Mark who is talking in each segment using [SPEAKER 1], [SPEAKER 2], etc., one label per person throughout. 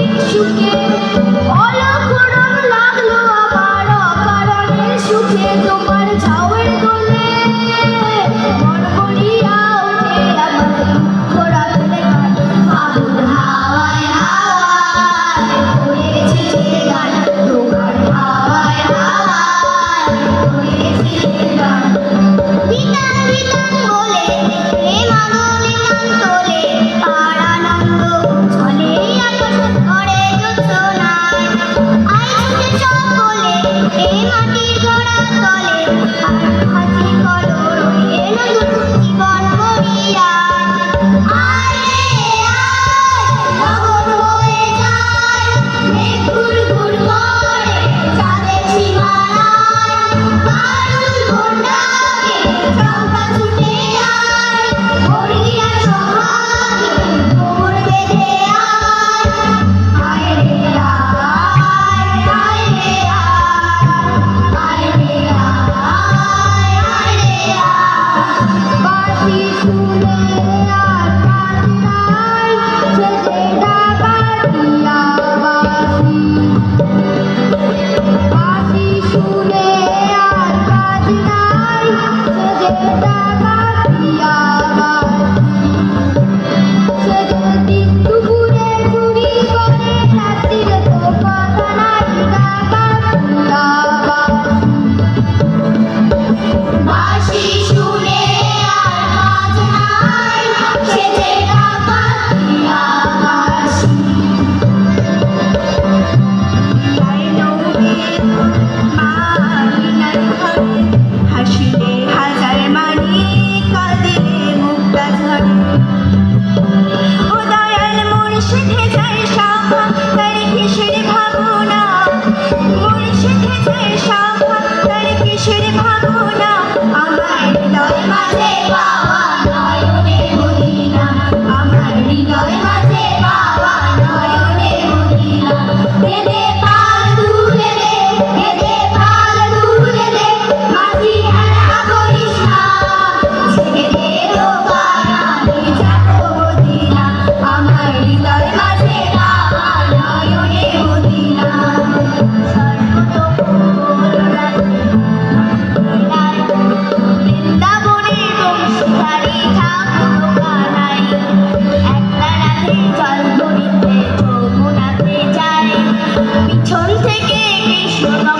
[SPEAKER 1] Thank you. আমার হৃদয় মাঝে বাবা নয়নে মদিনা
[SPEAKER 2] Não.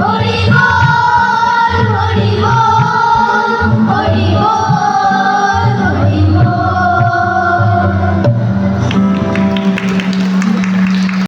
[SPEAKER 1] হরি হরি